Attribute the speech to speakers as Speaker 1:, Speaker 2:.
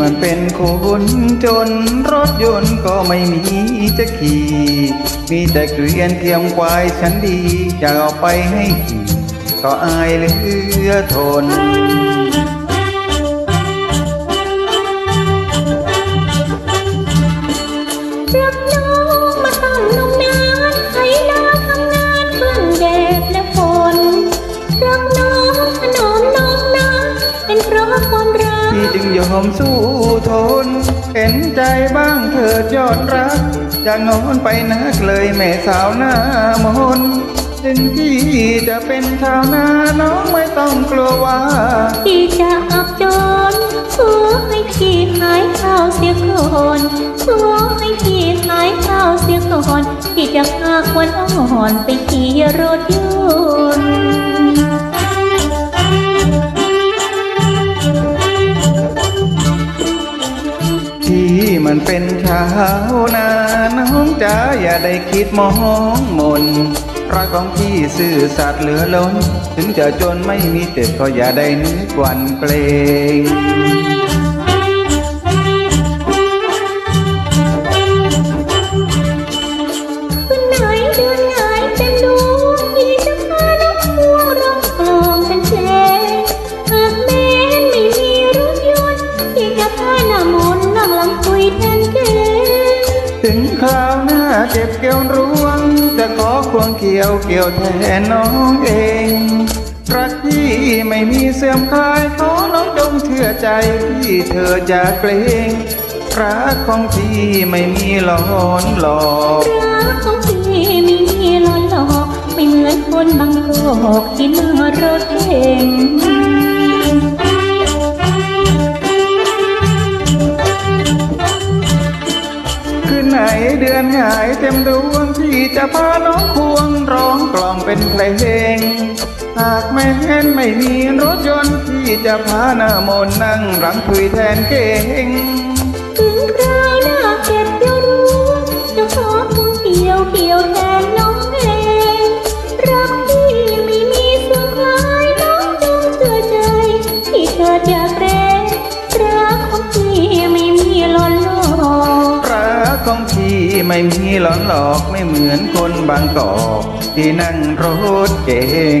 Speaker 1: มันเป็นคนจนรถยนต์ก็ไม่มีจะขี่ มีแต่เกวียนเทียมควายฉันดีจะเอาไปให้ขี่ก็อายเหลือทน
Speaker 2: พี่
Speaker 1: จึงยอมสู้ทน เห็นใจบ้างเถิดยอดรักจะงอนไปนักเลยแม่สาวหน้ามนต์ถึงพี่จะเป็นชาวนาน้องไม่ต้องกลัวว่า
Speaker 2: ที่จะอับจนขอให้พี่หายข้าวเสียก่อนขอให้พี่หายข้าวเสียก่อนที่จะพาควันอ่อนไปขี่รถยน
Speaker 1: นเป็นชาวนาน้องจ๋าอย่าได้คิดมองมนรักของพี่ซื่อสัตย์เหลือล้น ถึงจะจนไม่มีเจ็บก็อย่าได้นึกวันเกรง
Speaker 2: คืนางพวงร้องกลองเป็นเพลงหากแม้นไม่มีรถยนต์ที่จะพาหน้ามนต์นั่งลำคุยแทนเกง
Speaker 1: ถึงคราวหน้าเจ็บเกี่ยวร่วง จะขอควงเกี่ยวเกี่ยวแทนน้องเองรักที่ไม่มีเสื่อมคลายขอน้องจงเชื่อใจที่เธอจะเกรงรักของพี่ไม่มีหลอนหลอก
Speaker 2: รักของพี่ไม่มีหลอนหลอกไม่เหมือนคนบางโลกที่นั่งรถเก่ง
Speaker 1: นหายเต็มดวงที่จะพาน้องควงร้องกล่อมเป็นเพลง หากไม่เห็นไม่มีรถยนต์ที่จะพาหน้ามนนั่งรังคุยแทนเก่ง
Speaker 2: ถึงคราวหน้าเก็บเกี่ยวรู้จะขอคงเกี่ยวเกี่ยว
Speaker 1: ของพี่ไม่มีหลอนหลอกไม่เหมือนคนบางกอกที่นั่งรถเก่ง